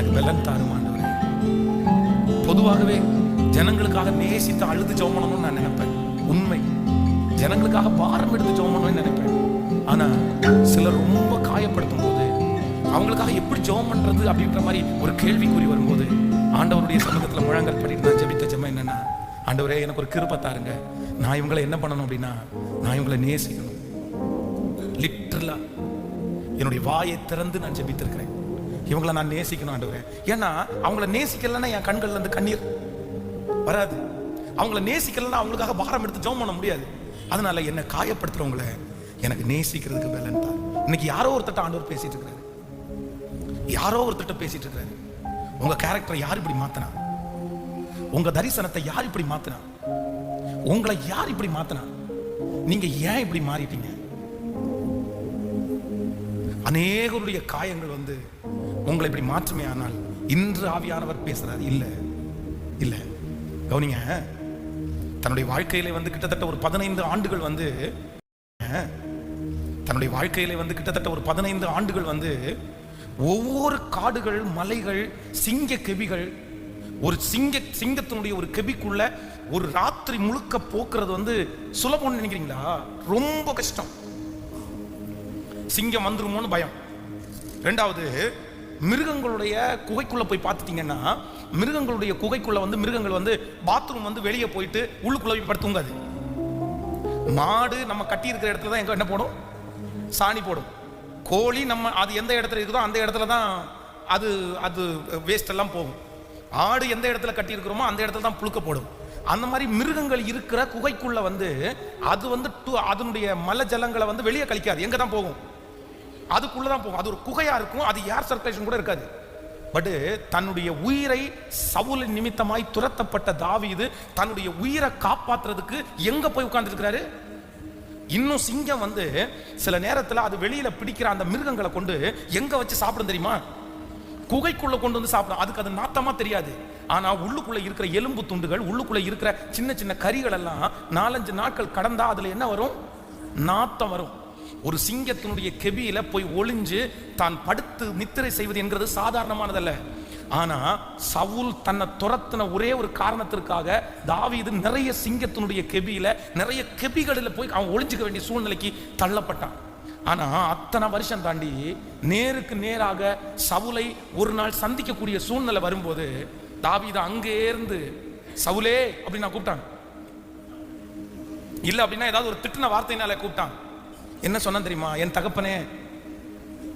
எனக்கு பலன் தாரும் ஆண்டவரே. பொதுவாகவே ஜனங்களுக்காக நேசித்து அழுது ஜெபம் பண்ணணும்னு நான் நினைப்பேன். உண்மை. ஜனங்களுக்காக பாரம் எடுத்து ஜெபம் பண்ணணும்னு நினைப்பேன். ஆனா சிலர் ரொம்ப காயப்படுத்தும் போது அவங்களுக்காக எப்படி ஜெபம் பண்றது அப்படின்ற மாதிரி ஒரு கேள்விக்குறி வரும்போது ஆண்டவருடைய சமூகத்துல முழங்கல் பண்ணிட்டு நான் ஜெபித்த ஜெபம் என்னன்னா ஆண்டவரே எனக்கு ஒரு கிருபை தாருங்க. நான் இவங்களை என்ன பண்ணணும் அப்படின்னா நான் இவங்களை நேசிக்கணும். லிட்டரலா என்னுடைய வாயை திறந்து நான் ஜெபித்திருக்கிறேன். இவங்களை நான் நேசிக்கணும் ஆண்டவரே. ஏன்னா அவங்கள நேசிக்கலன்னா என் கண்கள்ல இருந்து கண்ணீர் வராது. அவங்கள நேசிக்கலன்னா அவங்களுக்காக பாரம் எடுத்து ஜெபம் பண்ண முடியாது. அதனால என்னை காயப்படுத்துறவங்கள எனக்கு நேசிக்கிறதுக்கு வேலைன்னு தான் இன்னைக்கு யாரோ ஒருத்தட்ட ஆண்டவர் பேசிட்டு இருக்கிறாரு யாரோ ஒருத்தட்ட பேசிட்டு இருக்கிறாரு உங்க கேரக்டரை யார் இப்படி மாத்தினா? உங்க தரிசனத்தை யார் இப்படி மாத்தினா? உங்களை யார் இப்படி மாத்தினா? நீங்க ஏன் இப்படி மாறிட்டீங்க? அநேகருடைய காயங்கள் வந்து உங்களை இப்படி மாற்றுமே ஆனால் இன்று ஆவியானவர் பேசுறாரு. இல்ல இல்ல. கவனிங்க தன்னுடைய வாழ்க்கையில வந்து கிட்டத்தட்ட ஒரு பதினைந்து ஆண்டுகள் வந்து தன்னுடைய வாழ்க்கையிலே வந்து கிட்டத்தட்ட ஒரு பதினைந்து ஆண்டுகள் வந்து ஒவ்வொரு காடுகள் மலைகள் சிங்க கெபிகள் ஒரு சிங்க சிங்கத்தினுடைய ஒரு கெபிக்குள்ள ஒரு ராத்திரி முழுக்க போக்குறது வந்து சுலபம்னு நினைக்கிறீங்களா? ரொம்ப கஷ்டம். சிங்கம் வந்துருமோன்னு பயம். ரெண்டாவது மிருகங்களுடைய குகைக்குள்ளே போய் பார்த்துட்டிங்கன்னா மிருகங்களுடைய குகைக்குள்ளே வந்து மிருகங்கள் வந்து பாத்ரூம் வந்து வெளியே போயிட்டு உள்ளுக்குள்ளே போய் படுத்துங்காது மாடு நம்ம கட்டி இருக்கிற இடத்துல தான் எங்கே என்ன போடும்? சாணி போடும். கோழி நம்ம அது எந்த இடத்துல இருக்குதோ அந்த இடத்துல தான் அது அது வேஸ்ட் எல்லாம் போகும். ஆடு எந்த இடத்துல கட்டியிருக்கிறோமோ அந்த இடத்துல தான் புழுக்க போடும் அந்த மாதிரி மிருகங்கள் இருக்கிற குகைக்குள்ளே வந்து அது வந்து அதனுடைய மல ஜலங்களை வந்து வெளியே கழிக்காது. எங்கே தான் போகும்? அதுக்குள்ளே தான் போகும். அது ஒரு குகையா இருக்கும். அது ஏர் சர்க்குலேஷன் கூட இருக்காது. பட்டு தன்னுடைய உயிரை சவுலின் நிமித்தமாய் துரத்தப்பட்ட தாவீது தன்னுடைய உயிரை காப்பாற்றுறதுக்கு எங்க போய் உட்கார்ந்துருக்கிறாரு? இன்னும் சிங்கம் வந்து சில நேரத்தில் அது வெளியில பிடிக்கிற அந்த மிருகங்களை கொண்டு எங்க வச்சு சாப்பிடும் தெரியுமா? குகைக்குள்ள கொண்டு வந்து சாப்பிடும். அதுக்கு அது நாத்தமா தெரியாது. ஆனா உள்ளுக்குள்ள இருக்கிற எலும்பு துண்டுகள் உள்ளுக்குள்ள இருக்கிற சின்ன சின்ன கறிகள் எல்லாம் நாலஞ்சு நாட்கள் கடந்தா அதுல என்ன வரும்? நாத்தம் வரும். ஒரு சிங்கத்தினுடைய கெபியில போய் ஒளிஞ்சு தான் படுத்து நித்திரை செய்வது என்கிறது சாதாரணமானதல்ல. ஆனா சவுல் தன்னை துரத்தின ஒரே ஒரு காரணத்திற்காக தாவீது நிறைய சிங்கத்தினுடைய கெபியில நிறைய கெபிகளில் போய் அவன் ஒளிஞ்சுக்க வேண்டிய சூழ்நிலைக்கு தள்ளப்பட்டான். ஆனா அத்தனை வருஷம் தாண்டி நேருக்கு நேராக சவுலை ஒரு நாள் சந்திக்கக்கூடிய சூழ்நிலை வரும்போது தாவீது அங்கே இருந்து சவுலே அப்படின்னு நான் கூப்பிட்டான். இல்ல அப்படின்னா ஏதாவது ஒரு திட்டின வார்த்தையினால கூப்பிட்டான். என்ன சொன்னா தெரியுமா? என் தகப்பனே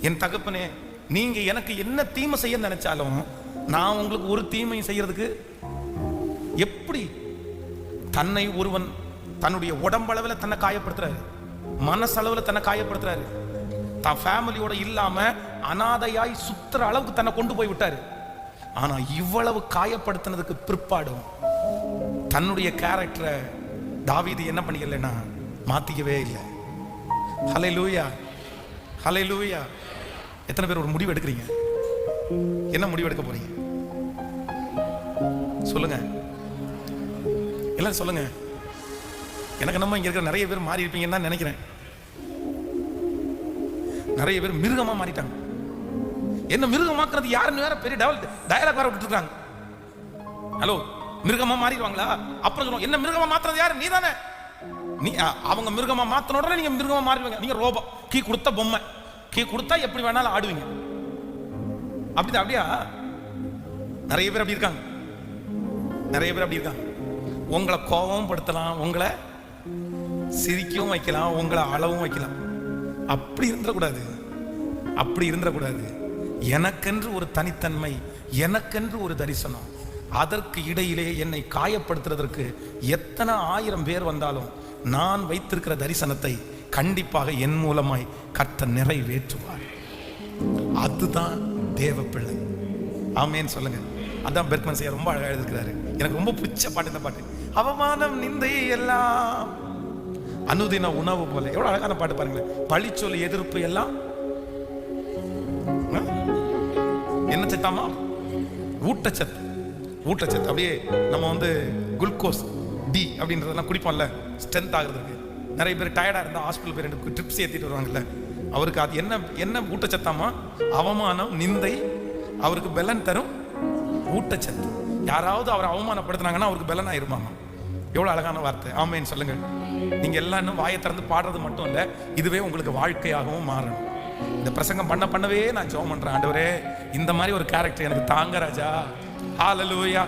என் தகப்பனே நீங்க எனக்கு என்ன தீமை செய்ய நினைச்சாலும் நான் உங்களுக்கு ஒரு தீமை செய்யறதுக்கு எப்படி தன்னை ஒருவன் தன்னுடைய உடம்பளவில் தன்னை காயப்படுத்துறாரு மனசளவில் தன்னை காயப்படுத்துறாரு தான் ஃபேமிலியோட இல்லாம அனாதையாய் சுத்துற அளவுக்கு தன்னை கொண்டு போய் விட்டாரு. ஆனா இவ்வளவு காயப்படுத்தினதுக்கு பிற்பாடும் தன்னுடைய கேரக்டரை தாவீது என்ன பண்ணிக்கலன்னா மாத்திக்கவே இல்லை. ஹலை லூயா ஹலை லூயா எத்தனை பேர் ஒரு முடிவு எடுக்கிறீங்க? என்ன முடிவு எடுக்க போறீங்க? சொல்லுங்க. எல்லாம் சொல்லுங்க. எனக்கு நம்ம இங்க இருக்கிற நிறைய பேர் மாறி இருப்பீங்கன்னு தான் நினைக்கிறேன். நிறைய பேர் மிருகமா மாறிட்டாங்க. என்ன மிருகமாக்குறது யாருன்னு வேற பெரிய டெவல் டயலாக் வேற விட்டுருக்காங்க. ஹலோ மிருகமா மாறிடுவாங்களா? அப்புறம் என்ன மிருகமா மாத்துறது யாரு? நீ தானே நீ அவங்க மிருகமா மாத்தின உடனே நீங்க மிருகமா மாறிடுவீங்க. நீங்க ரோபோ. கீ கொடுத்த பொம்மை. கீ கொடுத்தா எப்படி வேணாலும் ஆடுவீங்க. அப்படிதான் அப்படியா? நிறைய பேர் அப்படி இருக்காங்க. நிறைய பேர் அப்படி இருக்காங்க. உங்களை கோபம் படுத்தலாம் உங்களை சிரிக்கவும் வைக்கலாம் உங்களை அளவும் வைக்கலாம். அப்படி இருந்துடக்கூடாது. அப்படி இருந்துடக்கூடாது. எனக்கென்று ஒரு தனித்தன்மை எனக்கென்று ஒரு தரிசனம். அதற்கு இடையிலே என்னை காயப்படுத்துறதற்கு எத்தனை ஆயிரம் பேர் வந்தாலும் நான் வைத்திருக்கிற தரிசனத்தை கண்டிப்பாக என் மூலமாய் கர்த்தர் நிறைவேற்றுவார். அதுதான் தேவ பிள்ளை. ஆமேன்னு சொல்லுங்க. அதான் பெர்க்மன் செய்ய ரொம்ப அழகா எழுதிருக்கிறாரு எனக்கு ரொம்ப பிடிச்ச பாட்டு இந்த பாட்டு. அவமானம் நிந்தை எல்லாம் அனுதின உணவு போல. எவ்வளவு அழகான பாட்டு பாருங்களேன். பழிச்சொல் எதிர்ப்பு எல்லாம் என்ன சத்தாமா? ஊட்டச்சத்து. ஊட்டச்சத்து அப்படியே நம்ம வந்து குளுக்கோஸ் டி அப்படின்றதெல்லாம் குடிப்போம்ல ஸ்ட்ரென்த் ஆகுறதுக்கு. நிறைய பேர் டயர்டாக இருந்தால் ஹாஸ்பிட்டல் போய் ரெண்டு ட்ரிப்ஸ் ஏற்றிட்டு வருவாங்கல்ல. அவருக்கு அது என்ன என்ன ஊட்டச்சத்தாமா அவமானம் நிந்தை அவருக்கு பெலன் தரும் ஊட்டச்சத்து. யாராவது அவரை அவமானப்படுத்தினாங்கன்னா அவருக்கு பெலன் ஆயிருமாமா எவ்வளோ அழகான வார்த்தை. ஆமேன்னு சொல்லுங்கள். நீங்கள் எல்லாம் இன்னும் வாயை திறந்து பாடுறது மட்டும் இல்லை இதுவே உங்களுக்கு வாழ்க்கையாகவும் மாறணும். இந்த பிரசங்கம் பண்ண பண்ணவே நான் ஜெபம் பண்ணுறேன் ஆண்டவரே. இந்த மாதிரி ஒரு கேரக்டர் எனக்கு தாங்க ராஜா. Hallelujah.